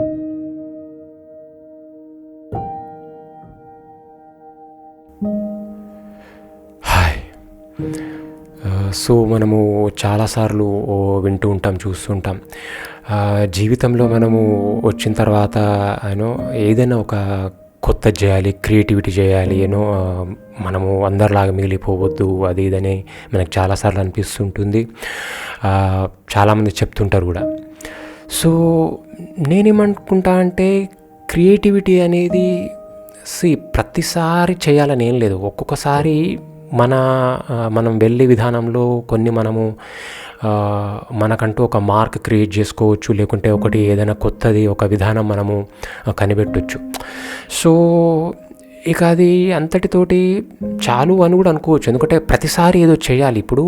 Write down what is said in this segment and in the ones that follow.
Hi. So మనము చాలాసార్లు వింటూ ఉంటాం చూస్తుంటాం జీవితంలో మనము వచ్చిన తర్వాత యూనో ఏదైనా ఒక కొత్త చేయాలి క్రియేటివిటీ చేయాలి యూనో మనము అందరిలాగా మిగిలిపోవద్దు అది ఇదని మనకు చాలాసార్లు అనిపిస్తుంటుంది. చాలామంది చెప్తుంటారు కూడా. సో నేనేమనుకుంటా అంటే క్రియేటివిటీ అనేది సి ప్రతిసారి చేయాలని ఏం లేదు. ఒక్కొక్కసారి మన మనం వెళ్ళే విధానంలో కొన్ని మనము మనకంటూ ఒక మార్క్ క్రియేట్ చేసుకోవచ్చు. లేకుంటే ఒకటి ఏదైనా కొత్తది ఒక విధానం మనము కనిపెట్టచ్చు కనిపెట్టొచ్చు. సో ఇక అది అంతటితోటి చాలు అని కూడా అనుకోవచ్చు. ఎందుకంటే ప్రతిసారి ఏదో చేయాలి. ఇప్పుడు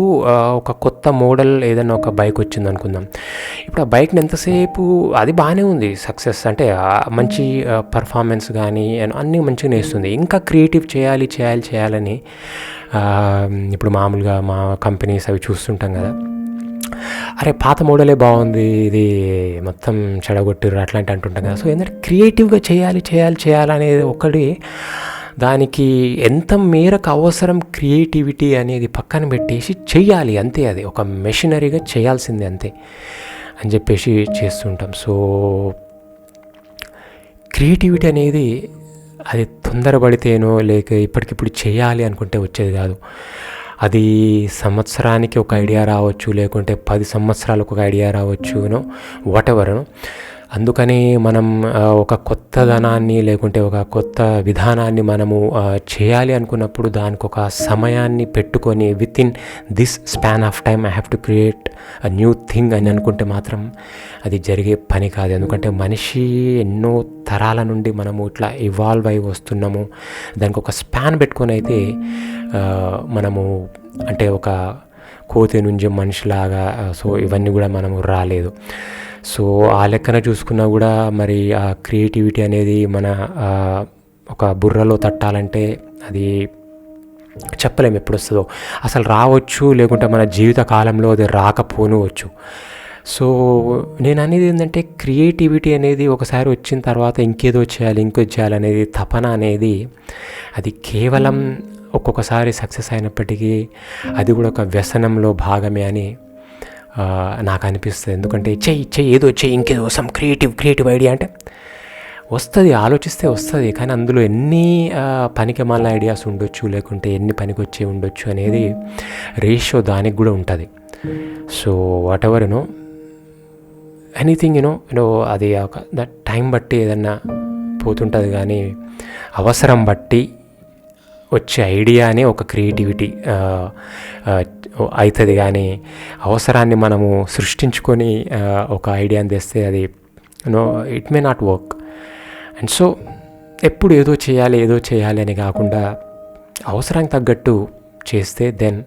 ఒక కొత్త మోడల్ ఏదైనా ఒక బైక్ వచ్చింది అనుకుందాం. ఇప్పుడు ఆ బైక్ని ఎంతసేపు అది బాగానే ఉంది సక్సెస్. అంటే మంచి పర్ఫార్మెన్స్ కానీ అన్నీ మంచిగానే ఇస్తుంది ఇంకా క్రియేటివ్ చేయాలి చేయాలి చేయాలని ఇప్పుడు మామూలుగా మా కంపెనీస్ అవి చూస్తుంటాం కదా. అరే పాత మోడలే బాగుంది ఇది మొత్తం చెడగొట్టిర్రు అట్లాంటి అంటుంటాం కదా. సో ఏంటంటే క్రియేటివ్గా చేయాలి చేయాలి చేయాలనేది ఒకటి. దానికి ఎంత మేరకు అవసరం క్రియేటివిటీ అనేది పక్కన పెట్టేసి చేయాలి అంతే అది. ఒక మెషినరీగా చేయాల్సింది అంతే అని చెప్పేసి చేస్తుంటాం. సో క్రియేటివిటీ అనేది అది తొందరపడితేనో లేక ఇప్పటికిప్పుడు చేయాలి అనుకుంటే వచ్చేది కాదు. అది సంవత్సరానికి ఒక ఐడియా రావచ్చు లేకుంటే పది సంవత్సరాలకు ఒక ఐడియా రావచ్చు యూనో వాట్ ఎవర్ అందుకని మనం ఒక కొత్త ధనాన్ని లేకుంటే ఒక కొత్త విధానాన్ని మనము చేయాలి అనుకున్నప్పుడు దానికి ఒక సమయాన్ని పెట్టుకొని with in this span of time I have to create a new thing అని అనుకుంటే మాత్రం అది జరిగే పని కాదు. ఎందుకంటే మనిషి ఎన్నో తరాల నుండి మనము ఇట్లా ఇవాల్వ్ అయి వస్తున్నాము. దానికి ఒక స్పాన్ పెట్టుకొని అయితే మనము అంటే ఒక కోతి నుంచి మనిషిలాగా సో ఇవన్నీ కూడా మనము రాలేదు. సో ఆ లెక్కన చూసుకున్నా కూడా మరి ఆ క్రియేటివిటీ అనేది మన ఒక బుర్రలో తట్టాలంటే అది చెప్పలేము ఎప్పుడు వస్తుందో అసలు రావచ్చు లేకుంటే మన జీవిత కాలంలో అది రాకపోనువచ్చు. సో నేను అనేది ఏంటంటే క్రియేటివిటీ అనేది ఒకసారి వచ్చిన తర్వాత ఇంకేదో చేయాలి ఇంకో చేయాలి అనేది తపన అనేది అది కేవలం ఒక్కొక్కసారి సక్సెస్ అయినప్పటికీ అది కూడా ఒక వ్యసనంలో భాగమే అని నాకు అనిపిస్తుంది. ఎందుకంటే చెయ్యి చెయ్యి ఏదో చెయ్యి ఇంకేదో సమ్ క్రియేటివ్ క్రియేటివ్ ఐడియా అంటే వస్తుంది ఆలోచిస్తే వస్తుంది కానీ అందులో ఎన్ని పనికి మళ్ళీ ఐడియాస్ ఉండొచ్చు లేకుంటే ఎన్ని పనికి వచ్చే ఉండొచ్చు అనేది రేషియో దానికి కూడా ఉంటుంది. So whatever you know anything you know you know అది ఒక దట్ టైం బట్టి ఏదన్నా పోతుంటుంది కానీ అవసరం బట్టి వచ్చే ఐడియానే ఒక క్రియేటివిటీ అవుతుంది కానీ అవసరాన్ని మనము సృష్టించుకొని ఒక ఐడియాని తెస్తే అది no it may not work. And so ఎప్పుడు ఏదో చేయాలి ఏదో చేయాలి అని కాకుండా అవసరానికి తగ్గట్టు చేస్తే then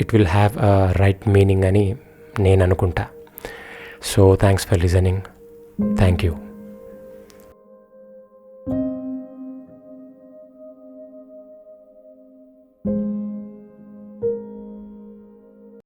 it will have right meaning అని నేను అనుకుంటా. So thanks for listening. Thank you.